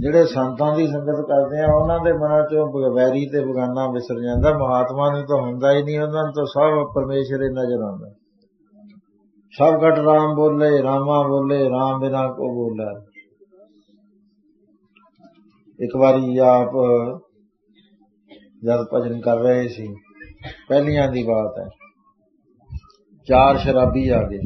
ਜਿਹੜੇ ਸੰਤਾਂ ਦੀ ਸੰਗਤ ਕਰਦੇ ਆ, ਉਹਨਾਂ ਦੇ ਮਨਾਂ ਚੋਂ ਵੈਰੀ ਤੇ ਬਗਾਨਾ ਵਿਸਰ ਜਾਂਦਾ, ਮਹਾਤਮਾ ਨੂੰ ਤਾਂ ਹੁੰਦਾ ਹੀ ਨਹੀਂ, ਉਹਨਾਂ ਨੂੰ ਤਾਂ ਸਭ ਪਰਮੇਸ਼ਰ ਹੀ ਨਜ਼ਰ ਆਉਂਦਾ। ਸਭ ਘਟ ਰਾਮ ਬੋਲੇ, ਰਾਮਾ ਬੋਲੇ, ਰਾਮ ਬਿਨਾ ਕੋ ਬੋਲਾ। ਇੱਕ ਵਾਰੀ ਆਪ ਜਦ ਭਜਨ ਕਰ ਰਹੇ ਸੀ, ਪਹਿਲੀਆਂ ਦੀ ਬਾਤ ਹੈ, ਚਾਰ ਸ਼ਰਾਬੀ ਆ ਗਏ।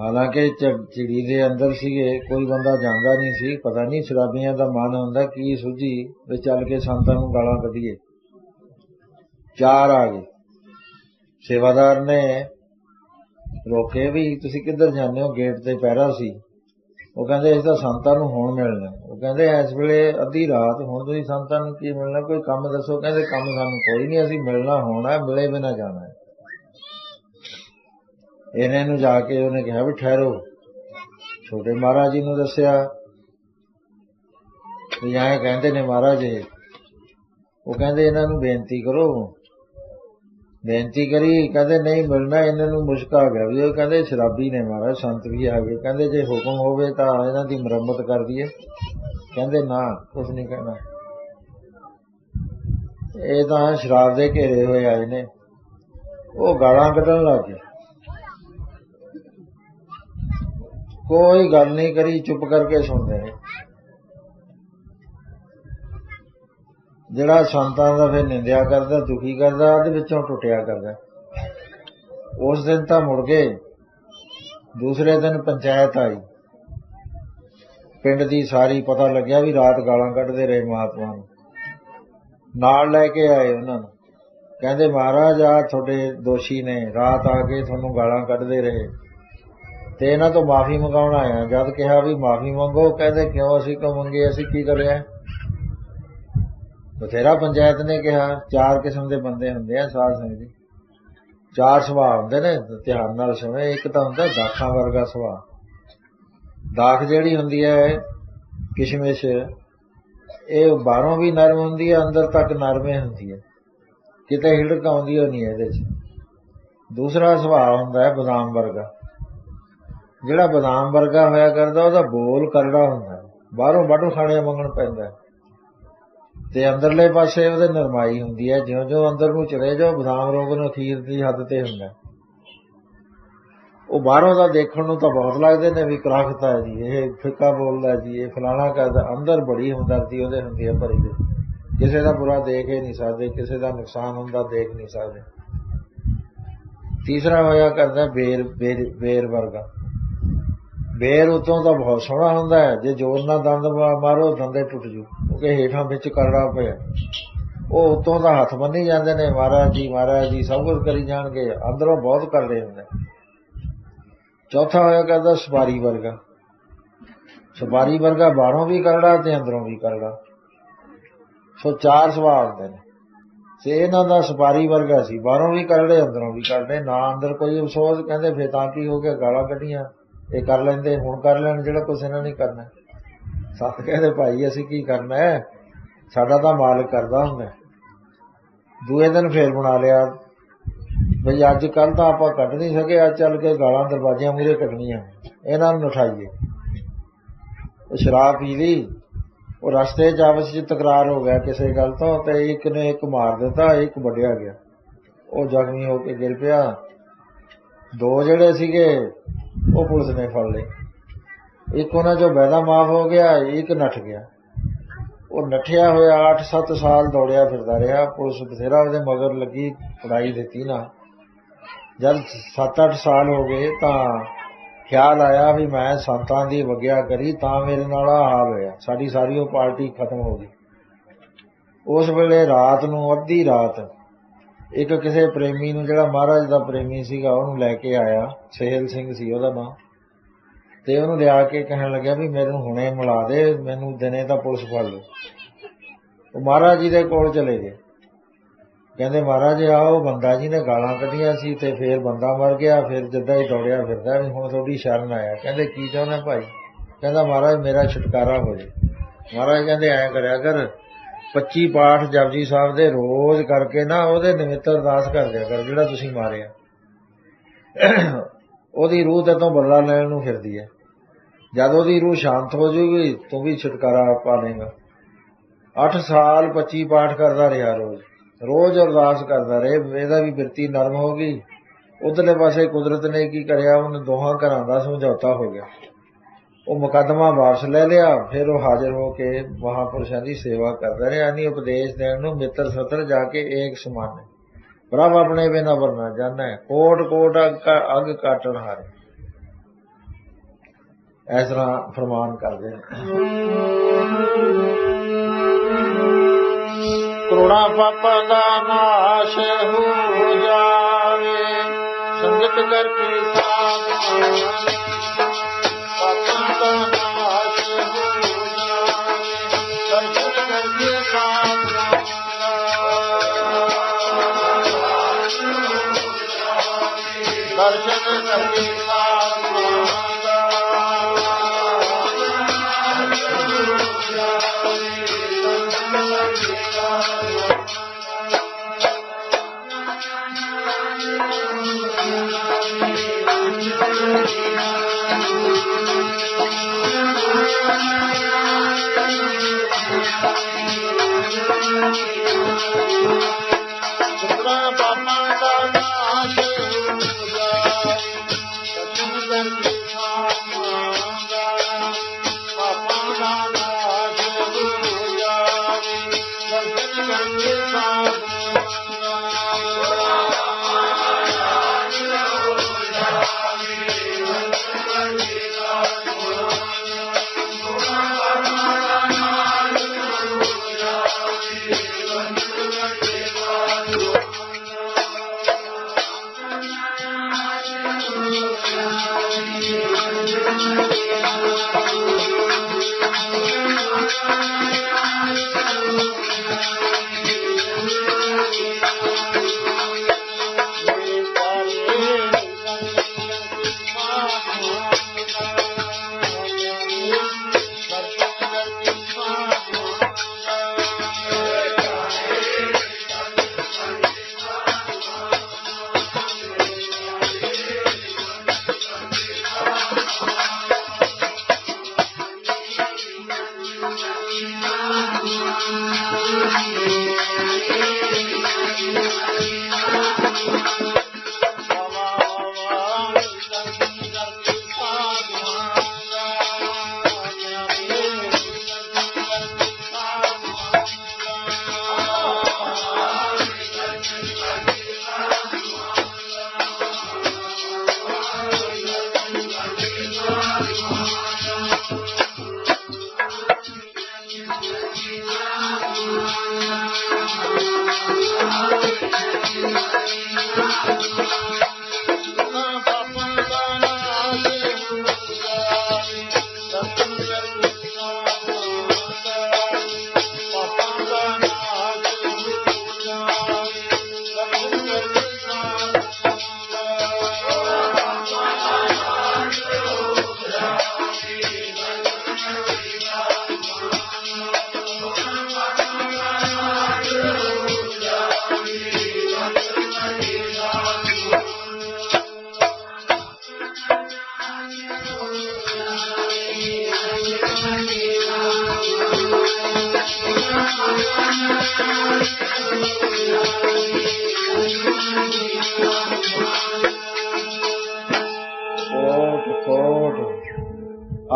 ਹਾਲਾਂਕਿ ਚਿੜੀ ਦੇ ਅੰਦਰ ਸੀਗੇ ਕੋਈ ਬੰਦਾ ਜਾਂਦਾ ਨਹੀਂ ਸੀ ਪਤਾ ਨਹੀਂ ਸ਼ਰਾਬੀਆਂ ਦਾ ਮਨ ਹੁੰਦਾ ਕੀ ਸੁਝੀ ਵੀ ਚੱਲ ਕੇ ਸੰਤਾਂ ਨੂੰ ਗਾਲਾਂ ਕੱਢੀਏ। ਚਾਰ ਆ ਗਏ। ਸੇਵਾਦਾਰ ਨੇ ਰੋਕੇ ਵੀ ਤੁਸੀਂ ਕਿੱਧਰ ਜਾਂਦੇ ਹੋ? ਗੇਟ ਤੇ ਪਹਿਰਾ ਸੀ। ਉਹ ਕਹਿੰਦੇ ਅਸੀਂ ਤਾਂ ਸੰਤਾਂ ਨੂੰ ਹੁਣ ਮਿਲਣਾ। ਉਹ ਕਹਿੰਦੇ ਇਸ ਵੇਲੇ ਅੱਧੀ ਰਾਤ ਹੁਣ ਤੁਸੀਂ ਸੰਤਾਂ ਨੂੰ ਕੀ ਮਿਲਣਾ? ਕੋਈ ਕੰਮ ਦੱਸੋ। ਕਹਿੰਦੇ ਕੰਮ ਸਾਨੂੰ ਕੋਈ ਨਹੀਂ ਅਸੀਂ ਮਿਲਣਾ ਹੋਣਾ ਹੈ, ਮਿਲੇ ਬਿਨਾ ਜਾਣਾ। ਇਹਨੇ ਨੂੰ ਜਾ ਕੇ ਉਹਨੇ ਕਿਹਾ ਵੀ ਠਹਿਰੋ। ਛੋਟੇ ਮਹਾਰਾਜ ਜੀ ਨੂੰ ਦੱਸਿਆ। ਵੀ ਐਂ ਕਹਿੰਦੇ ਨੇ ਮਹਾਰਾਜ ਇਹ। ਉਹ ਕਹਿੰਦੇ ਇਹਨਾਂ ਨੂੰ ਬੇਨਤੀ ਕਰੋ। ਬੇਨਤੀ ਕਰੀ, ਕਹਿੰਦੇ ਨਹੀਂ ਮਿਲਣਾ, ਇਹਨਾਂ ਨੂੰ ਮੁਸ਼ਕ ਆ ਗਿਆ। ਵੀ ਉਹ ਕਹਿੰਦੇ ਸ਼ਰਾਬੀ ਨੇ ਮਹਾਰਾਜ, ਸੰਤ ਵੀ ਆ ਗਏ। ਕਹਿੰਦੇ ਜੇ ਹੁਕਮ ਹੋਵੇ ਤਾਂ ਇਹਨਾਂ ਦੀ ਮੁਰੰਮਤ ਕਰ ਦਈਏ। ਕਹਿੰਦੇ ਨਾ ਕੁਝ ਨਹੀਂ ਕਹਿਣਾ। ਇਹ ਤਾਂ ਸ਼ਰਾਬ ਦੇ ਘੇਰੇ ਹੋਏ ਆਏ ਨੇ। ਉਹ ਗਾਲਾਂ ਕੱਢਣ ਲੱਗ ਕੋਈ ਗੱਲ ਨਹੀਂ ਕਰੀ, ਚੁੱਪ ਕਰਕੇ ਸੁਣਦੇ ਨੇ ਜਿਹੜਾ ਸੰਤਾਂ ਦਾ ਫਿਰ ਨਿੰਦਿਆ ਕਰਦਾ, ਦੁਖੀ ਕਰਦਾ, ਉਹਦੇ ਵਿੱਚੋਂ ਟੁੱਟਿਆ ਕਰਦਾ। ਉਸ ਦਿਨ ਤਾਂ ਮੁੜ ਗਏ। ਦੂਸਰੇ ਦਿਨ ਪੰਚਾਇਤ ਆਈ। ਪਿੰਡ ਦੀ ਸਾਰੀ ਪਤਾ ਲੱਗਿਆ ਵੀ ਰਾਤ ਗਾਲਾਂ ਕੱਢਦੇ ਰਹੇ ਮਹਾਤਮਾ ਨੂੰ। ਨਾਲ ਲੈ ਕੇ ਆਏ ਉਹਨਾਂ ਨੂੰ। ਕਹਿੰਦੇ, ਮਹਾਰਾਜ ਆ ਤੁਹਾਡੇ ਦੋਸ਼ੀ ਨੇ। ਰਾਤ ਆ ਕੇ ਤੁਹਾਨੂੰ ਗਾਲਾਂ ਕੱਢਦੇ ਰਹੇ। ਤੇ ਇਹਨਾਂ ਤੋਂ ਮਾਫੀ ਮੰਗਾਉਣ ਆਇਆ ਜਦ ਕਿਹਾ ਵੀ ਮਾਫੀ ਮੰਗੋ ਕਹਿੰਦੇ, ਕਿਉਂ ਅਸੀਂ ਕਿਉਂ ਮੰਗੇ? ਅਸੀਂ ਕੀ ਕਰਿਆ? ਬਥੇਰਾ ਪੰਚਾਇਤ ਨੇ ਕਿਹਾ, ਚਾਰ ਕਿਸਮ ਦੇ ਬੰਦੇ ਹੁੰਦੇ ਆ, ਸਾਧ ਸੰਗਤ ਜੀ। ਚਾਰ ਸੁਭਾਅ ਹੁੰਦੇ ਨੇ ਧਿਆਨ ਨਾਲ ਸੁਣੋ, ਇੱਕ ਤਾਂ ਹੁੰਦਾ ਦਾਖਾਂ ਵਰਗਾ ਸੁਭਾਅ। ਦਾਖ ਜਿਹੜੀ ਹੁੰਦੀ ਹੈ, ਕਿਸ਼ਮਿਸ਼, ਇਹ ਬਾਹਰੋਂ ਵੀ ਨਰਮ ਹੁੰਦੀ ਹੈ, ਅੰਦਰ ਤੱਕ ਨਰਮੇ ਹੁੰਦੀ ਹੈ। ਕਿਤੇ ਹਿੜਕ ਆਉਂਦੀ ਹੋ ਨਹੀਂ ਇਹਦੇ 'ਚ। ਦੂਸਰਾ ਸੁਭਾਅ ਹੁੰਦਾ ਹੈ ਬਦਾਮ ਵਰਗਾ। ਜਿਹੜਾ ਬਦਾਮ ਵਰਗਾ ਹੋਇਆ ਕਰਦਾ, ਉਹਦਾ ਬੋਲ ਕਰੜਾ ਹੁੰਦਾ। ਹੈ। ਬਾਹਰੋਂ ਖਾਣੇ ਮੰਗਣ ਪੈਂਦਾ। ਤੇ ਅੰਦਰਲੇ ਪਾਸੇ ਉਹਦੇ ਨਰਮਾਈ ਹੁੰਦੀ ਹੈ। ਜਿਉਂ-ਜਿਉਂ ਅੰਦਰ ਨੂੰ ਚਲੇ ਜਾਓ, ਬਦਾਮ ਰੋਗ ਨੂੰ ਅਖੀਰ ਦੀ ਹੱਦ ਤੇ ਹੁੰਦਾ। ਉਹ ਬਾਹਰੋਂ ਦਾ ਦੇਖਣ ਨੂੰ ਤਾਂ ਬਹੁਤ ਲੱਗਦੇ ਨੇ ਵੀ ਕਰਾਖਤਾ ਹੈ ਜੀ, ਇਹ ਫਿੱਕਾ ਬੋਲਦਾ ਜੀ, ਇਹ ਫਲਾਣਾ ਕਰਦਾ ਅੰਦਰ ਬੜੀ ਹਮਦਰਦੀ ਉਹਦੇ ਹੁੰਦੀ ਹੈ ਭਰੀ ਦੇ ਕਿਸੇ ਦਾ ਬੁਰਾ ਦੇਖ ਹੀ ਨਹੀਂ ਸਕਦੇ, ਕਿਸੇ ਦਾ ਨੁਕਸਾਨ ਹੁੰਦਾ ਦੇਖ ਨਹੀਂ ਸਕਦੇ। ਤੀਸਰਾ ਹੋਇਆ ਕਰਦਾ ਬੇਰ ਬੇਰ ਬੇਰ ਵਰਗਾ। ਬੇਰ ਉਤੋਂ ਤਾਂ ਬਹੁਤ ਸੋਹਣਾ ਹੁੰਦਾ ਹੈ। ਜੇ ਜ਼ੋਰ ਨਾਲ ਦੰਦ ਮਾਰੋ, ਦੰਦੇ ਟੁੱਟ ਜੂ। ਕਿਉਂਕਿ ਹੇਠਾਂ ਵਿੱਚ ਕਰੜਾ ਪਿਆ। ਉਹ ਉਤੋਂ ਦਾ ਹੱਥ ਬੰਨੀ ਜਾਂਦੇ ਨੇ। ਮਹਾਰਾਜ ਜੀ ਮਹਾਰਾਜ ਜੀ, ਸਭ ਕੁਝ ਕਰੀ ਜਾਣਗੇ। ਅੰਦਰੋਂ ਬਹੁਤ ਕਰਦੇ ਹੁੰਦੇ। ਚੌਥਾ ਹੋਇਆ ਕਰਦਾ ਸਵਾਰੀ ਵਰਗਾ। ਸਵਾਰੀ ਵਰਗਾ ਬਾਹਰੋਂ ਵੀ ਕਰੜਾ ਤੇ ਅੰਦਰੋਂ ਵੀ ਕਰੜਾ। ਸੋ ਚਾਰ ਸੁਭਾਅ ਹੁੰਦੇ ਨੇ। ਤੇ ਇਹਨਾਂ ਦਾ ਸਪਾਰੀ ਵਰਗਾ ਸੀ। ਬਾਹਰੋਂ ਵੀ ਕਰੜੇ, ਅੰਦਰੋਂ ਵੀ ਕਰੜੇ। ਨਾ ਅੰਦਰ ਕੋਈ ਅਫਸੋਸ, ਕਹਿੰਦੇ ਫੇਰ ਤਾਂ ਕੀ ਹੋ ਗਿਆ? ਗਾਲਾਂ ਕੱਢੀਆਂ। ਇਹ ਕਰ ਲੈਂਦੇ, ਹੁਣ ਕਰ ਲੈਣ, ਜਿਹੜਾ ਕੁਛ ਇਹਨਾਂ ਨੇ ਕਰਨਾ ਸੱਤ ਕਹਿੰਦੇ ਭਾਈ, ਅਸੀਂ ਕੀ ਕਰਨਾ ਹੈ? ਸਾਡਾ ਤਾਂ ਮਾਲਕ ਕਰਦਾ ਹੁੰਦਾ ਦੂਏ ਦਿਨ ਫੇਰ ਬਣਾ ਲਿਆ। ਬਈ, ਅੱਜ ਕੱਲ ਤਾਂ ਆਪਾਂ ਕੱਢ ਨਹੀਂ ਸਕੇ, ਅੱਜ ਚੱਲ ਕੇ ਗਾਲਾਂ ਦਰਵਾਜ਼ਿਆਂ ਮੂਰੇ ਕੱਢਣੀਆਂ। ਇਹਨਾਂ ਨੂੰ ਉਠਾਈਏ ਉਹ ਸ਼ਰਾਬ ਪੀ ਲਈ। ਉਹ ਰਸਤੇ 'ਚ ਆਪਸ 'ਚ ਤਕਰਾਰ ਹੋ ਗਿਆ ਕਿਸੇ ਗੱਲ ਤੋਂ ਤੇ ਇੱਕ ਨੇ ਇੱਕ ਮਾਰ ਦਿੱਤਾ, ਇੱਕ ਵੱਡਿਆ ਗਿਆ। ਉਹ ਜ਼ਖਮੀ ਹੋ ਕੇ ਗਿਰ ਪਿਆ। ਦੋ ਜਿਹੜੇ ਸੀਗੇ ਉਹ ਪੁਲਿਸ ਨੇ ਫੜ ਲਏ। ਇੱਕ ਉਹਨਾਂ ਚੋਂ ਬੈਦਾ ਮਾਫ ਹੋ ਗਿਆ, ਇੱਕ ਨੱਠ ਗਿਆ। ਉਹ ਨੱਠਿਆ ਹੋਇਆ 8-7 ਸਾਲ ਦੌੜਿਆ ਫਿਰਦਾ ਰਿਹਾ। ਪੁਲਿਸ ਬਥੇਰਾ ਉਹਦੇ ਮਗਰ ਲੱਗੀ ਪੜਾਈ ਦਿੱਤੀ ਨਾ। ਜਦ 7-8 ਸਾਲ ਹੋ ਗਏ ਤਾਂ ਖਿਆਲ ਆਇਆ ਵੀ ਮੈਂ ਸੰਤਾਂ ਦੀ ਵਗਿਆ ਕਰੀ ਤਾਂ ਮੇਰੇ ਨਾਲ ਆ ਹਾਲ ਹੋਇਆ। ਸਾਡੀ ਸਾਰੀ ਉਹ ਪਾਰਟੀ ਖਤਮ ਹੋ ਗਈ। ਉਸ ਵੇਲੇ ਰਾਤ ਨੂੰ, ਅੱਧੀ ਰਾਤ ਇੱਕ ਕਿਸੇ ਪ੍ਰੇਮੀ ਨੂੰ, ਜਿਹੜਾ ਮਹਾਰਾਜ ਦਾ ਪ੍ਰੇਮੀ ਸੀਗਾ, ਉਹਨੂੰ ਲੈ ਕੇ ਆਇਆ, ਸਹਿਲ ਸਿੰਘ ਸੀ ਉਹਦਾ ਨਾਮ ਤੇ ਉਹਨੂੰ ਲਿਆ ਕੇ ਕਹਿਣ ਲੱਗਿਆ ਵੀ ਮੈਨੂੰ ਹੁਣੇ ਮਿਲਾ ਦੇ, ਮੈਨੂੰ ਦਿਨੇ ਤਾਂ ਪੁਲਿਸ ਫੜ ਲਓ। ਉਹ ਮਹਾਰਾਜ ਜੀ ਦੇ ਕੋਲ ਚਲੇ ਗਏ। ਕਹਿੰਦੇ, ਮਹਾਰਾਜ ਆਓ ਬੰਦਾ ਜੀ ਨੇ ਗਾਲਾਂ ਕੱਢੀਆਂ ਸੀ, ਤੇ ਫੇਰ ਬੰਦਾ ਮਰ ਗਿਆ, ਫਿਰ ਜਿੱਦਾਂ ਹੀ ਦੌੜਿਆ ਫਿਰਦਾ, ਵੀ ਹੁਣ ਤੁਹਾਡੀ ਸ਼ਰਨ ਆਇਆ। ਕਹਿੰਦੇ, ਕੀ ਚਾਹੁੰਦਾ ਭਾਈ? ਕਹਿੰਦਾ, ਮਹਾਰਾਜ, ਮੇਰਾ ਛੁਟਕਾਰਾ ਹੋ ਜੇ। ਮਹਾਰਾਜ ਕਹਿੰਦੇ, ਐਂ ਕਰਿਆ ਕਰ 25 ਪਾਠ ਜਪਜੀ ਸਾਹਿਬ ਦੇ ਰੋਜ਼ ਕਰਕੇ ਨਾ ਉਹਦੇ ਨਿਮਿੱਤ ਅਰਦਾਸ ਕਰ ਦਿਆ ਕਰ, ਜਿਹੜਾ ਤੁਸੀਂ ਮਾਰਿਆ। ਉਹਦੀ ਰੂਹ ਤੇ ਤੋਂ ਬਦਲਾ ਲੈਣ ਨੂੰ ਫਿਰਦੀ ਹੈ। ਜਦ ਉਹਦੀ ਰੂਹ ਸ਼ਾਂਤ ਹੋ ਜਾਊਗੀ ਤੂੰ ਵੀ ਛੁਟਕਾਰਾ ਪਾ ਲੇਗਾ 8 ਸਾਲ 25 ਪਾਠ ਕਰਦਾ ਰਿਹਾ ਰੋਜ਼। ਰੋਜ਼ ਅਰਦਾਸ ਕਰਦਾ ਰਹੇ, ਇਹਦਾ ਵੀ ਬਿਰਤੀ ਨਰਮ ਹੋ ਗਈ। ਉਧਰਲੇ ਪਾਸੇ ਕੁਦਰਤ ਨੇ ਕੀ ਕਰਿਆ, ਉਹਨੇ ਦੋਹਾਂ ਘਰਾਂ ਦਾ ਸਮਝੌਤਾ ਹੋ ਗਿਆ। ਉਹ ਮੁਕੱਦਮਾ ਵਾਪਸ ਲੈ ਲਿਆ, ਫਿਰ ਉਹ ਹਾਜ਼ਰ ਹੋ ਕੇ ਮਹਾਪੁਰਸ਼ਾਂ ਦੀ ਸੇਵਾ ਕਰਦਾ ਰਿਹਾ। ਨਹੀਂ ਉਪਦੇਸ਼ ਦੇਣ ਨੂੰ ਮਿੱਤਰ ਸਤਰ ਜਾ ਕੇ ਏਕ ਸਮਾਨ ਹੈ ਪ੍ਰਭ ਆਪਣੇ ਬਿਨਾ ਵਰਨਾ ਜਾਣਾ ਹੈ ਕੋਟ ਕੋਟ ਅੱਗ ਕਾਟਣ ਹਾਰੇ। ਇਸ ਤਰ੍ਹਾਂ ਫਰਮਾਨ ਕਰਦੇ ਨੇ। ਕਰੋੜਾ ਪਾਪਾਂ ਦਾ ਨਾਸ਼ ਹੋ ਜਾਵੇ, ਸੰਗਤ ਕਰਕੇ ਸਾਧ ਦਰਸ਼ਨ ਕਰਕੇ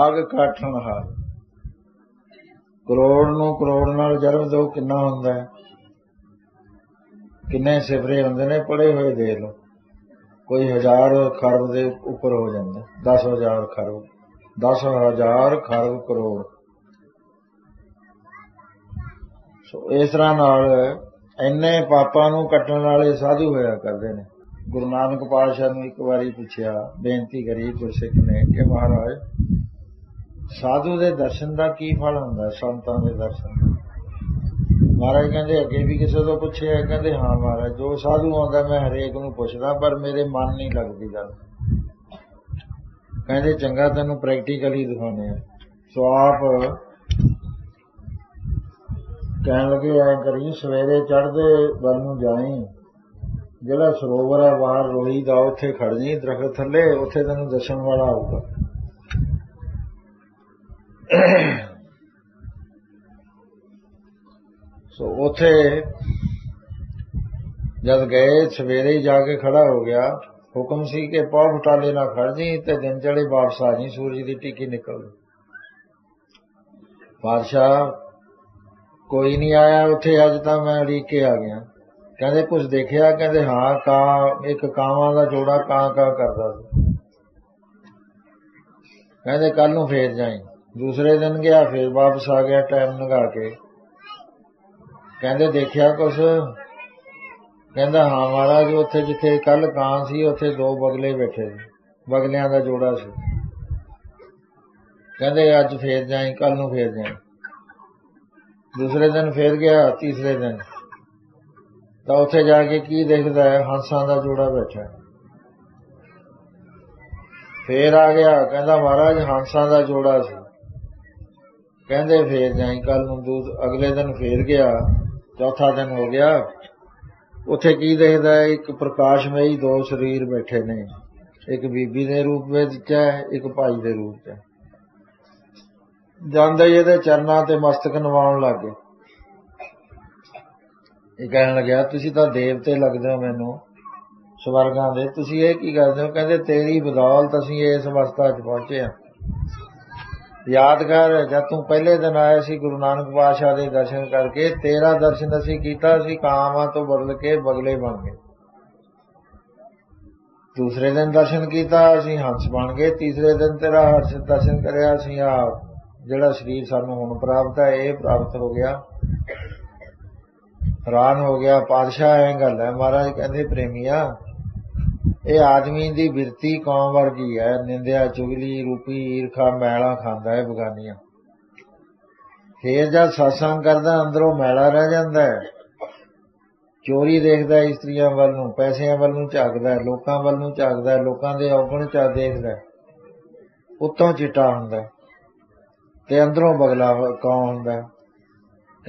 ਅਗ ਕਾਠਣ ਹਾਰ ਕਰੋੜ ਨੂੰ ਕਰੋੜ ਨਾਲ ਜਨਮ ਦੋ ਕਿੰਨਾ ਹੁੰਦਾ ਹੈ? ਕਿੰਨੇ ਸਿਫਰੇ ਹੁੰਦੇ ਨੇ ਪੜੇ ਹੋਏ ਦੇ ਲੋ ਕੋਈ ਹਜ਼ਾਰ ਖਰਬ ਦੇ ਉੱਪਰ ਹੋ ਜਾਂਦਾ 10000 ਖਰਬ 10000 ਖਰਬ ਕਰੋੜ। ਸੋ ਇਸ ਤਰ੍ਹਾਂ ਨਾਲ ਇੰਨੇ ਪਾਪਾਂ ਨੂੰ ਕੱਟਣ ਵਾਲੇ ਸਾਧੂ ਹੋਇਆ ਕਰਦੇ ਨੇ। ਗੁਰੂ ਨਾਨਕ ਪਾਤਸ਼ਾਹ ਨੂੰ ਇੱਕ ਵਾਰੀ ਪੁੱਛਿਆ, ਬੇਨਤੀ ਕਰੀ ਗੁਰਸਿੱਖ ਨੇ ਕਿ ਮਹਾਰਾਜ ਸਾਧੂ ਦੇ ਦਰਸ਼ਨ ਦਾ ਕੀ ਫਲ ਹੁੰਦਾ, ਸੰਤਾਂ ਦੇ ਦਰਸ਼ਨ ਦਾ? ਮਹਾਰਾਜ ਕਹਿੰਦੇ, ਅੱਗੇ ਵੀ ਕਿਸੇ ਤੋਂ ਪੁੱਛਿਆ, ਕਹਿੰਦੇ, ਹਾਂ ਮਹਾਰਾਜ, ਜੋ ਸਾਧੂ ਆਉਂਦਾ, ਮੈਂ ਹਰੇਕ ਨੂੰ ਪੁੱਛਦਾ, ਪਰ ਮੇਰੇ ਮਨ ਨਹੀਂ ਲੱਗਦੀ ਗੱਲ। ਕਹਿੰਦੇ, ਚੰਗਾ ਤੈਨੂੰ ਪ੍ਰੈਕਟੀਕਲੀ ਦਿਖਾਉਣੇ ਆ। ਸੋ ਆਪ ਕਹਿਣ ਲੱਗੇ, ਐ ਕਰੀ, ਸਵੇਰੇ ਚੜਦੇ ਵੱਲ ਨੂੰ ਜਾਈ। ਜਿਹੜਾ ਸਰੋਵਰ ਹੈ ਬਾਹਰ ਰੋਈ ਦਾ, ਉੱਥੇ ਖੜ ਜੀ ਦਰਖਤ ਥੱਲੇ, ਉੱਥੇ ਤੈਨੂੰ ਦਰਸ਼ਨ ਵਾਲਾ ਆਊਗਾ। ਸੋ ਉਥੇ ਜਦ ਗਏ, ਸਵੇਰੇ ਹੀ ਜਾ ਕੇ ਖੜਾ ਹੋ ਗਿਆ। ਹੁਕਮ ਸੀ ਕਿ ਪੌ ਫਟਾਲੇ ਨਾ ਖੜ ਜੀ ਤੇ ਦਿਨ ਚੜੇ ਵਾਪਸ ਆ ਜੀ ਸੂਰਜ ਦੀ ਟਿੱਕੀ ਨਿਕਲ ਗਈ। ਬਾਦਸ਼ਾਹ ਕੋਈ ਨਹੀਂ ਆਇਆ, ਉੱਥੇ ਅੱਜ ਤਾਂ ਮੈਂ ਉਡੀਕ ਕੇ ਆ ਗਿਆ। ਕਹਿੰਦੇ ਕੁਝ ਦੇਖਿਆ? ਕਹਿੰਦੇ ਹਾਂ, ਕਾਂ, ਇੱਕ ਕਾਵਾਂ ਦਾ ਜੋੜਾ ਕਾਂ ਕਾਂ ਕਰਦਾ ਸੀ। ਕਹਿੰਦੇ ਕੱਲ ਨੂੰ ਫੇਰ ਜਾਈ। ਦੂਸਰੇ ਦਿਨ ਗਿਆ, ਫੇਰ ਵਾਪਸ ਆ ਗਿਆ ਟਾਈਮ ਲਗਾ ਕੇ। ਕਹਿੰਦੇ ਦੇਖਿਆ ਕੁਛ? ਕਹਿੰਦਾ, ਹਾਂ ਮਹਾਰਾਜ, ਉੱਥੇ ਜਿੱਥੇ ਕੱਲ ਕਾਂ ਸੀ, ਉੱਥੇ ਦੋ ਬਗਲੇ ਬੈਠੇ ਸੀ। ਬਗਲਿਆਂ ਦਾ ਜੋੜਾ ਸੀ। ਕਹਿੰਦੇ, ਅੱਜ ਫੇਰ ਜਾਈ ਕੱਲ ਨੂੰ ਫੇਰ ਜਾਈ। ਦੂਸਰੇ ਦਿਨ ਫੇਰ ਗਿਆ, ਤੀਸਰੇ ਦਿਨ। ਤਾਂ ਉੱਥੇ ਜਾ ਕੇ ਕੀ ਦੇਖਦਾ ਹੈ? ਹੰਸਾਂ ਦਾ ਜੋੜਾ ਬੈਠਾ ਫੇਰ ਆ ਗਿਆ। ਕਹਿੰਦਾ, ਮਹਾਰਾਜ, ਹੰਸਾਂ ਦਾ ਜੋੜਾ ਸੀ। ਕਹਿੰਦੇ ਫੇਰ ਜਾਈ ਕੱਲ ਨੂੰ ਦੂਸ ਅਗਲੇ ਦਿਨ ਫੇਰ ਗਿਆ, ਚੌਥਾ ਦਿਨ ਹੋ ਗਿਆ। ਉੱਥੇ ਕੀ ਦੇਖਦਾ ਇੱਕ ਪ੍ਰਕਾਸ਼ਮਈ ਦੋ ਸਰੀਰ ਬੈਠੇ ਨੇ। ਇੱਕ ਬੀਬੀ ਦੇ ਰੂਪ ਵਿੱਚ ਹੈ, ਇੱਕ ਭਾਈ ਦੇ ਰੂਪ ਚ ਹੈ। ਜਾਂਦੇ ਹੀ ਇਹਦੇ ਚਰਨਾਂ ਤੇ ਮਸਤਕ ਨਵਾਉਣ ਲੱਗ ਗਏ। ਇਹ ਕਹਿਣ ਲੱਗਿਆ, ਤੁਸੀਂ ਤਾਂ ਦੇਵਤੇ ਲੱਗਦੇ ਹੋ ਮੈਨੂੰ, ਸਵਰਗਾਂ ਦੇ। ਤੁਸੀਂ ਇਹ ਕੀ ਕਰਦੇ ਹੋ? ਕਹਿੰਦੇ, ਤੇਰੀ ਬਦੌਲਤ ਅਸੀਂ ਇਸ ਅਵਸਥਾ 'ਚ ਪਹੁੰਚੇ ਆ ਯਾਦਗਾਰ ਕਰ ਜਦ ਤੂੰ ਪਹਿਲੇ ਦਿਨ ਆਇਆ ਸੀ ਗੁਰੂ ਨਾਨਕ ਪਾਤਸ਼ਾਹ ਦੇ ਦਰਸ਼ਨ ਕਰਕੇ, ਤੇਰਾ ਦਰਸ਼ਨ ਅਸੀਂ ਕੀਤਾ ਸੀ ਕਾਮਾਂ ਤੋਂ ਬਦਲ ਕੇ ਬਗਲੇ ਬਣ ਗਏ। ਦੂਸਰੇ ਦਿਨ ਦਰਸ਼ਨ ਕੀਤਾ, ਅਸੀਂ ਹੰਸ ਬਣ ਗਏ। ਤੀਸਰੇ ਦਿਨ ਤੇਰਾ ਹਰਸ਼ ਦਰਸ਼ਨ ਕਰਿਆ, ਅਸੀਂ ਆ ਜਿਹੜਾ ਸਰੀਰ ਸਾਨੂੰ ਹੁਣ ਪ੍ਰਾਪਤ ਹੈ, ਇਹ ਪ੍ਰਾਪਤ ਹੋ ਗਿਆ। ਹੈਰਾਨ ਹੋ ਗਿਆ, ਪਾਤਸ਼ਾਹ ਐ ਗੱਲ ਹੈ, ਮਹਾਰਾਜ ਕਹਿੰਦੇ ਪ੍ਰੇਮੀਆ ਇਹ ਆਦਮੀ ਦੀ ਬਿਰਤੀ ਕੌਮ ਵਰਗੀ ਹੈ। ਨਿੰਦਿਆ, ਚੁਗਲੀ, ਰੂਪੀ, ਈਰਖਾ, ਮੈਲਾ ਖਾਂਦਾ ਹੈ ਬਗਾਨੀਆਂ। ਫੇਰ ਜਦ satsang ਕਰਦਾ, ਅੰਦਰੋਂ ਮੈਲਾ ਰਹਿ ਜਾਂਦਾ ਹੈ। ਚੋਰੀ ਦੇਖਦਾ ਇਸਤਰੀਆਂ ਵੱਲ ਨੂੰ, ਪੈਸਿਆਂ ਵੱਲ ਨੂੰ ਝਾਕਦਾ ਲੋਕਾਂ ਵੱਲ ਨੂੰ ਝਾਕਦਾ ਲੋਕਾਂ ਦੇ ਔਗਣ ਚਾ ਦੇਖਦਾ ਹੈ। ਉੱਤੋਂ ਚਿੱਟਾ ਹੁੰਦਾ ਤੇ ਅੰਦਰੋਂ ਬਗਲਾ ਕੌਣ ਹੁੰਦਾ ਹੈ।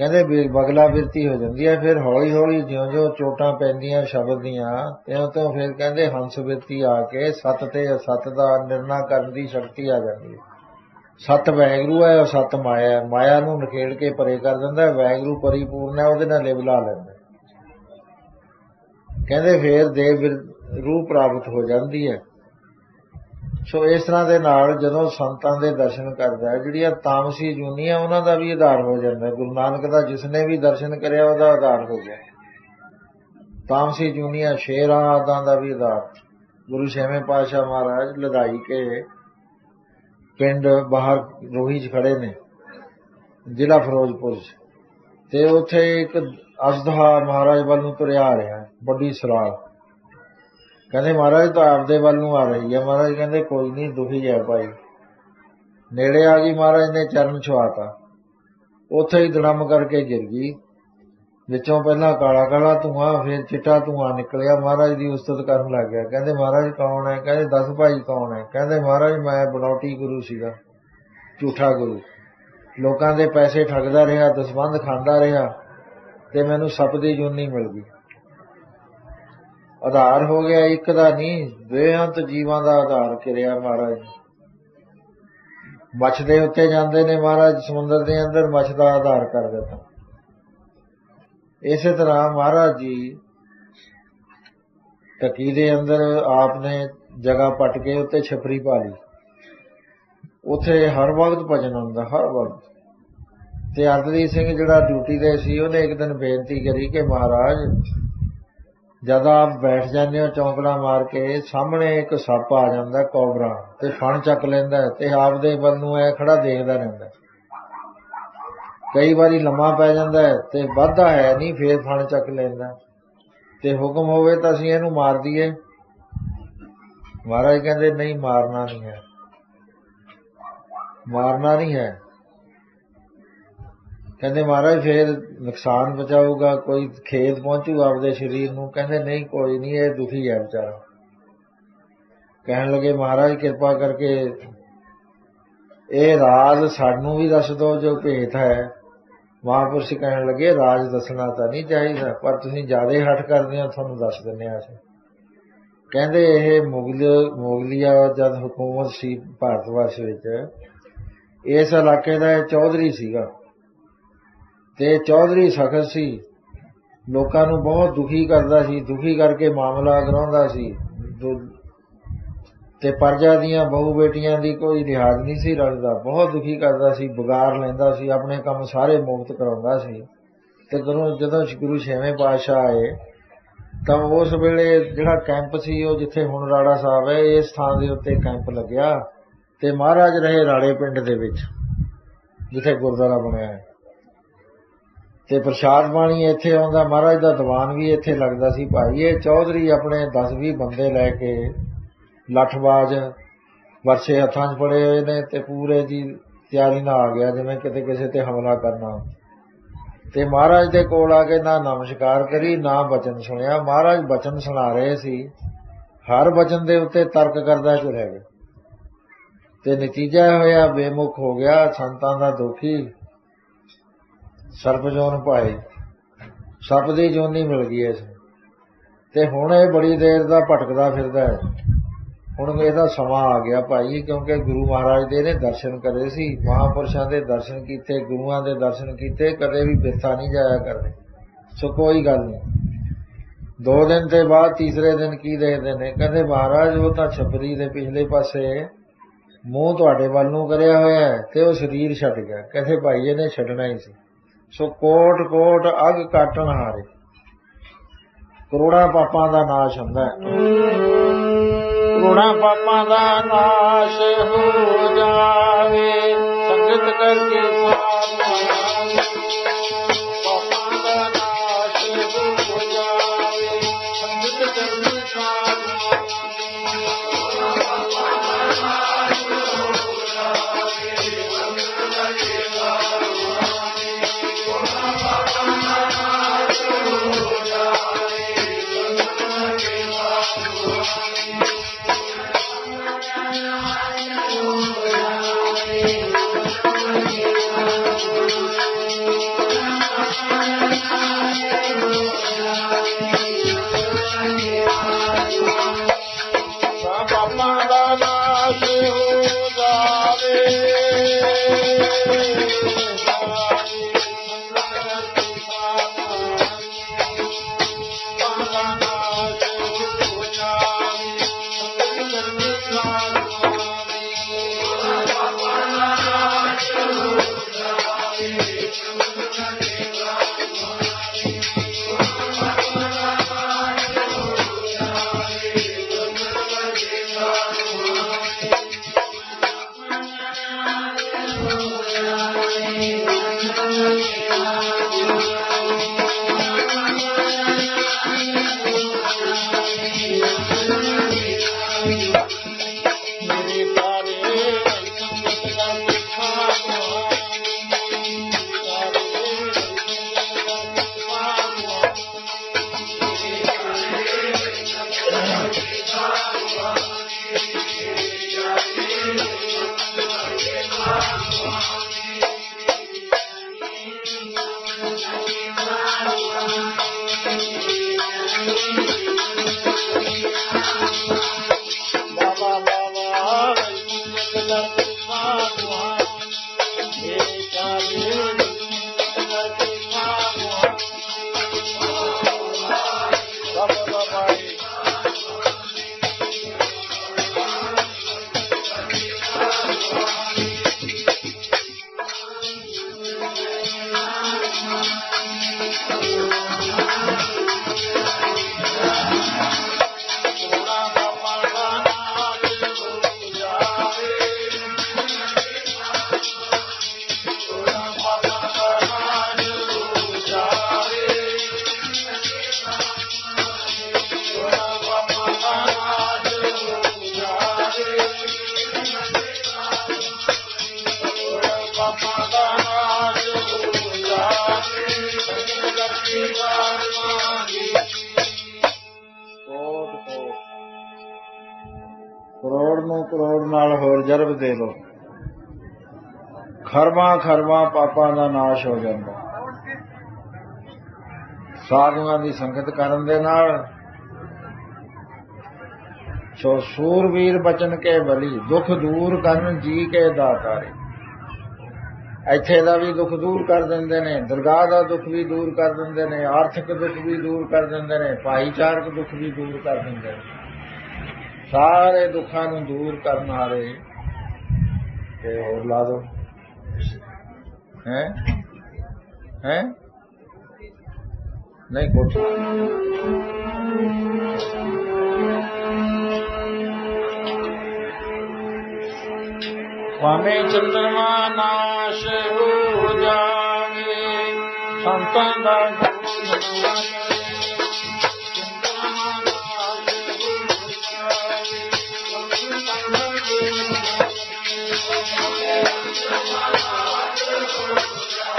ਕਹਿੰਦੇ ਵੀ ਬਗਲਾ ਬਿਰਤੀ ਹੋ ਜਾਂਦੀ ਹੈ, ਫਿਰ ਹੌਲੀ ਹੌਲੀ ਜਿਉਂ-ਜਿਉਂ ਚੋਟਾਂ ਪੈਂਦੀਆਂ ਸ਼ਬਦ ਦੀਆਂ ਤਿਉਂ-ਤਿਉਂ ਫਿਰ ਕਹਿੰਦੇ ਹੰਸ ਬਿਰਤੀ ਆ ਕੇ ਸਤ ਤੇ ਅਸਤ ਦਾ ਨਿਰਣਾ ਕਰਨ ਦੀ ਸ਼ਕਤੀ ਆ ਜਾਂਦੀ ਹੈ। ਸਤ ਵੈਗਰੂ ਹੈ ਔਰ ਸਤ ਮਾਇਆ ਹੈ। ਮਾਇਆ ਨੂੰ ਨਖੇੜ ਕੇ ਪਰੇ ਕਰ ਦਿੰਦਾ ਹੈ, ਵੈਗਰੂ ਪਰਿਪੂਰਨ ਹੈ, ਉਹਦੇ ਨਾਲ ਲਿਵਲਾ ਲੈਂਦਾ ਕਹਿੰਦੇ ਫੇਰ ਦੇਵ ਰੂਪ ਪ੍ਰਾਪਤ ਹੋ ਜਾਂਦੀ ਹੈ। ਸੋ ਇਸ ਤਰ੍ਹਾਂ ਦੇ ਨਾਲ ਜਦੋਂ ਸੰਤਾਂ ਦੇ ਦਰਸ਼ਨ ਕਰਦਾ ਹੈ, ਜਿਹੜੀਆਂ ਤਾਮਸੀ ਜੁਨੀਆਂ ਉਹਨਾਂ ਦਾ ਵੀ ਆਧਾਰ ਹੋ ਜਾਂਦਾ ਗੁਰੂ ਨਾਨਕ ਦਾ ਜਿਸਨੇ ਵੀ ਦਰਸ਼ਨ ਕਰਿਆ, ਉਹਦਾ ਆਧਾਰ ਹੋ ਗਿਆ ਤਾਮਸੀ ਜੁਨੀਆਂ ਸ਼ੇਰਾਂ ਆਦਾਂ ਦਾ ਵੀ ਆਧਾਰ। ਗੁਰੂ ਛੇਵੇਂ ਪਾਤਸ਼ਾਹ ਮਹਾਰਾਜ ਲਦਾਈ ਕੇ ਪਿੰਡ ਬਾਹਰ ਰੋਹੀ 'ਚ ਖੜੇ ਨੇ, ਜ਼ਿਲ੍ਹਾ ਫਿਰੋਜ਼ਪੁਰ 'ਚ। ਤੇ ਉੱਥੇ ਇੱਕ ਅਸਦਹਾ ਮਹਾਰਾਜ ਵੱਲ ਨੂੰ ਤੁਰਿਆ ਰਿਹਾ ਵੱਡੀ ਸਰਾਲ। ਕਹਿੰਦੇ ਮਹਾਰਾਜ ਤਾਂ ਆਪਦੇ ਵੱਲ ਨੂੰ ਆ ਰਹੀ ਹੈ। ਮਹਾਰਾਜ ਕਹਿੰਦੇ ਕੋਈ ਨਹੀਂ ਦੁਖੀ ਹੈ ਭਾਈ। ਨੇੜੇ ਆ ਗਈ ਮਹਾਰਾਜ ਨੇ ਚਰਨ ਛੁਆਤਾ ਉੱਥੇ ਹੀ ਦੜਮ ਕਰਕੇ ਗਿਰ ਗਈ। ਵਿੱਚੋਂ ਪਹਿਲਾਂ ਕਾਲਾ ਕਾਲਾ ਧੂਆਂ, ਫਿਰ ਚਿੱਟਾ ਧੂਆਂ ਨਿਕਲਿਆ। ਮਹਾਰਾਜ ਦੀ ਉਸਤਤ ਕਰਨ ਲੱਗ ਗਿਆ। ਕਹਿੰਦੇ ਮਹਾਰਾਜ ਕੌਣ ਹੈ? ਕਹਿੰਦੇ ਦਸ ਭਾਈ ਕੌਣ ਹੈ? ਕਹਿੰਦੇ ਮਹਾਰਾਜ, ਮੈਂ ਬਲੌਟੀ ਗੁਰੂ ਸੀਗਾ, ਝੂਠਾ ਗੁਰੂ। ਲੋਕਾਂ ਦੇ ਪੈਸੇ ਠੱਗਦਾ ਰਿਹਾ ਦਸਵੰਧ ਖਾਂਦਾ ਰਿਹਾ ਤੇ ਮੈਨੂੰ ਸੱਪ ਦੀ ਜੂਨੀ ਮਿਲ ਗਈ। ਆਧਾਰ ਹੋ ਗਿਆ, ਇੱਕ ਦਾ ਨਹੀਂ, ਬੇਅੰਤ ਜੀਵਾਂ ਦਾ ਆਧਾਰ ਕਰਿਆ ਮਹਾਰਾਜ। ਮੱਛ ਦੇ ਉੱਤੇ ਜਾਂਦੇ ਨੇ ਮਹਾਰਾਜ, ਸਮੁੰਦਰ ਦੇ ਅੰਦਰ ਮੱਛ ਦਾ ਆਧਾਰ ਕਰ ਦਿੱਤਾ। ਇਸੇ ਤਰ੍ਹਾਂ ਮਹਾਰਾਜ ਜੀ ਟਕੀ ਦੇ ਅੰਦਰ ਆਪ ਨੇ ਜਗ੍ਹਾ ਪਟ ਕੇ ਉੱਤੇ ਛਪਰੀ ਪਾ ਲਈ। ਉੱਥੇ ਹਰ ਵਕਤ ਭਜਨ ਹੁੰਦਾ, ਹਰ ਵਕਤ। ਤੇ ਅਰਦਦੀਪ ਸਿੰਘ ਜਿਹੜਾ ਡਿਊਟੀ ਤੇ ਸੀ, ਉਹਨੇ ਇੱਕ ਦਿਨ ਬੇਨਤੀ ਕਰੀ ਕਿ ਮਹਾਰਾਜ ਜਦ ਆਪ ਬੈਠ ਜਾਂਦੇ ਹੋ ਚੌਂਕੜਾ ਮਾਰ ਕੇ, ਸਾਹਮਣੇ ਇੱਕ ਸੱਪ ਆ ਜਾਂਦਾ ਕੋਬਰਾ ਤੇ ਫਣ ਚੱਕ ਲੈਂਦਾ ਤੇ ਆਪ ਦੇ ਵੱਲ ਨੂੰ ਐ ਖੜਾ ਦੇਖਦਾ ਰਹਿੰਦਾ ਕਈ ਵਾਰੀ ਲੰਮਾ ਪੈ ਜਾਂਦਾ ਤੇ ਵਾਧਾ ਹੈ ਨਹੀਂ, ਫੇਰ ਫਣ ਚੱਕ ਲੈਂਦਾ ਤੇ ਹੁਕਮ ਹੋਵੇ ਤਾਂ ਅਸੀਂ ਇਹਨੂੰ ਮਾਰ ਦਈਏ। ਮਹਾਰਾਜ ਕਹਿੰਦੇ, ਨਹੀਂ, ਮਾਰਨਾ ਨਹੀਂ ਹੈ। ਮਾਰਨਾ ਨਹੀਂ ਹੈ। ਕਹਿੰਦੇ ਮਹਾਰਾਜ, ਫੇਰ ਨੁਕਸਾਨ ਬਚਾਊਗਾ, ਕੋਈ ਖੇਤ ਪਹੁੰਚੂ ਆਪਦੇ ਸਰੀਰ ਨੂੰ। ਕਹਿੰਦੇ ਨਹੀਂ, ਕੋਈ ਨਹੀਂ, ਇਹ ਦੁਖੀ ਹੈ ਵਿਚਾਰਾ। ਕਹਿਣ ਲੱਗੇ, ਮਹਾਰਾਜ, ਕਿਰਪਾ ਕਰਕੇ ਇਹ ਰਾਜ ਸਾਨੂੰ ਵੀ ਦੱਸ ਦਿਓ, ਜੋ ਭੇਤ ਹੈ। ਮਹਾਂਪੁਰਸ਼ ਕਹਿਣ ਲੱਗੇ, ਰਾਜ ਦੱਸਣਾ ਤਾਂ ਨਹੀਂ ਚਾਹੀਦਾ, ਪਰ ਤੁਸੀਂ ਜ਼ਿਆਦਾ ਹੱਠ ਕਰਦੇ ਹੋ, ਤੁਹਾਨੂੰ ਦੱਸ ਦਿੰਨੇ ਆ ਅਸੀਂ। ਕਹਿੰਦੇ, ਇਹ ਮੁਗਲ, ਮੁਗਲੀਆ ਜਦ ਹਕੂਮਤ ਸੀ ਭਾਰਤ ਵਰਸ਼ ਵਿੱਚ, ਇਸ ਇਲਾਕੇ ਦਾ ਇਹ ਚੌਧਰੀ ਸੀਗਾ। ਤੇ ਚੌਧਰੀ ਸਖਤ ਸੀ। ਲੋਕਾਂ ਨੂੰ ਬਹੁਤ ਦੁਖੀ ਕਰਦਾ ਸੀ। ਦੁਖੀ ਕਰਕੇ ਮਾਮਲਾ ਕਰਾਉਂਦਾ ਸੀ। ਦੁ- ਤੇ ਪਰਜਾ ਦੀਆਂ ਬਹੂ ਬੇਟੀਆਂ ਦੀ ਕੋਈ ਲਿਹਾਜ਼ ਨਹੀਂ ਸੀ ਰੱਖਦਾ ਬਹੁਤ ਦੁਖੀ ਕਰਦਾ ਸੀ, ਬਗਾਰ ਲੈਂਦਾ ਸੀ, ਆਪਣੇ ਕੰਮ ਸਾਰੇ ਮੁਕਤ ਕਰਾਉਂਦਾ ਸੀ। ਤੇ ਗੁਰੂ ਜਦੋਂ ਗੁਰੂ ਛੇਵੇਂ ਪਾਤਸ਼ਾਹ ਆਏ, ਤਾਂ ਉਸ ਵੇਲੇ ਜਿਹੜਾ ਕੈਂਪ ਸੀ, ਉਹ ਜਿੱਥੇ ਹੁਣ ਰਾੜਾ ਸਾਹਿਬ ਹੈ, ਇਸ ਥਾਂ ਦੇ ਉੱਤੇ ਕੈਂਪ ਲੱਗਿਆ। ਤੇ ਮਹਾਰਾਜ ਰਹੇ ਰਾੜੇ ਪਿੰਡ ਦੇ ਵਿੱਚ, ਜਿੱਥੇ ਗੁਰਦੁਆਰਾ ਬਣਿਆ ਹੈ। ਤੇ ਪ੍ਰਸ਼ਾਦ ਬਾਣੀ ਇੱਥੇ ਆਉਂਦਾ, ਮਹਾਰਾਜ ਦਾ ਦੀਵਾਨ ਵੀ ਇੱਥੇ ਲੱਗਦਾ ਸੀ ਭਾਈ। ਇਹ ਚੌਧਰੀ ਆਪਣੇ 10-20 ਬੰਦੇ ਲੈ ਕੇ ਲੱਠਬਾਜ਼ ਵਰਸੇ ਹੱਥਾਂ 'ਚ ਫੜੇ ਹੋਏ ਨੇ ਤੇ ਪੂਰੇ ਜੀ ਤਿਆਰੀ ਨਾਲ ਆ ਗਿਆ, ਜਿਵੇਂ ਕਿਤੇ ਕਿਸੇ ਤੇ ਹਮਲਾ ਕਰਨਾ ਤੇ ਮਹਾਰਾਜ ਦੇ ਕੋਲ ਆ ਕੇ ਨਾ ਨਮਸਕਾਰ ਕਰੀ, ਨਾ ਬਚਨ ਸੁਣਿਆ। ਮਹਾਰਾਜ ਬਚਨ ਸੁਣਾ ਰਹੇ ਸੀ। ਹਰ ਬਚਨ ਦੇ ਉੱਤੇ ਤਰਕ ਕਰਦਾ ਤੁਰਿਆ ਗਿਆ। ਤੇ ਨਤੀਜਾ ਹੋਇਆ, ਬੇਮੁਖ ਹੋ ਗਿਆ, ਸੰਤਾਂ ਦਾ ਦੁਖੀ ਸਰਪ ਜੋਨ ਪਾਏ ਸੱਪ ਦੀ ਜੋਨੀ ਮਿਲ ਗਈ ਇਸ ਨੂੰ। ਤੇ ਹੁਣ ਇਹ ਬੜੀ ਦੇਰ ਦਾ ਭਟਕਦਾ ਫਿਰਦਾ ਹੈ ਹੁਣ ਇਹਦਾ ਸਮਾਂ ਆ ਗਿਆ ਭਾਈ, ਕਿਉਂਕਿ ਗੁਰੂ ਮਹਾਰਾਜ ਦੇ ਨੇ ਦਰਸ਼ਨ ਕਰੇ ਸੀ। ਮਹਾਪੁਰਸ਼ਾਂ ਦੇ ਦਰਸ਼ਨ ਕੀਤੇ, ਗੁਰੂਆਂ ਦੇ ਦਰਸ਼ਨ ਕੀਤੇ, ਕਦੇ ਵੀ ਬਿਰਥਾ ਨਹੀਂ ਜਾਇਆ ਕਰਦੇ। ਸੋ ਕੋਈ ਗੱਲ ਨਹੀਂ। ਦੋ ਦਿਨ ਤੇ ਬਾਅਦ ਤੀਸਰੇ ਦਿਨ ਕੀ ਦੇਖਦੇ ਨੇ? ਕਹਿੰਦੇ, ਮਹਾਰਾਜ, ਉਹ ਤਾਂ ਛਪਰੀ ਦੇ ਪਿਛਲੇ ਪਾਸੇ ਮੂੰਹ ਤੁਹਾਡੇ ਵੱਲ ਨੂੰ ਕਰਿਆ ਹੋਇਆ ਤੇ ਉਹ ਸਰੀਰ ਛੱਡ ਗਿਆ। ਕਹਿੰਦੇ, ਭਾਈ, ਇਹਨੇ ਛੱਡਣਾ ਹੀ ਸੀ। ਸੋ ਕੋਟ ਕੋਟ ਅਗ ਕਾਟਣ ਹਾਰੇ। ਕਰੋੜਾਂ ਪਾਪਾਂ ਦਾ ਨਾਸ਼ ਹੁੰਦਾ ਹੈ। ਕਰੋੜਾਂ ਪਾਪਾਂ ਦਾ ਨਾਸ਼ ਹੋ ਜਾਵੇ। ਸੰਗਤ ਕਰਕੇ ਸਾਧ ਬਾਬਾ ਜਰਬ ਦੇ ਲੋ। ਖਰਮਾ ਖਰਮਾ ਪਾਪਾਂ ਦਾ ਨਾਸ਼ ਹੋ ਜਾਂਦਾ। ਸਾਧੂਆਂ ਦੀ ਸੰਗਤ ਕਰਨ ਦੇ ਨਾਲ ਸੋ ਸੂਰਵੀਰ ਬਚਨ ਕੇ ਬਲੀ, ਦੁੱਖ ਦੂਰ ਕਰਨ ਜੀ ਕੇ ਦਾਤਾਰੇ। ਇੱਥੇ ਦਾ ਵੀ ਦੁੱਖ ਦੂਰ ਕਰ ਦਿੰਦੇ ਨੇ, ਦਰਗਾਹ ਦਾ ਦੁੱਖ ਵੀ ਦੂਰ ਕਰ ਦਿੰਦੇ ਨੇ, ਆਰਥਿਕ ਦੁੱਖ ਵੀ ਦੂਰ ਕਰ ਦਿੰਦੇ ਨੇ, ਭਾਈਚਾਰਕ ਦੁੱਖ ਵੀ ਦੂਰ ਕਰ ਦਿੰਦੇ ਨੇ। ਸਾਰੇ ਦੁੱਖਾਂ ਨੂੰ ਦੂਰ ਕਰਨ ਵਾਲੇ और ला दो हैं? हैं? नहीं कोठी स्वामी चंद्रमा नाश हो जाए। संतन Thank you.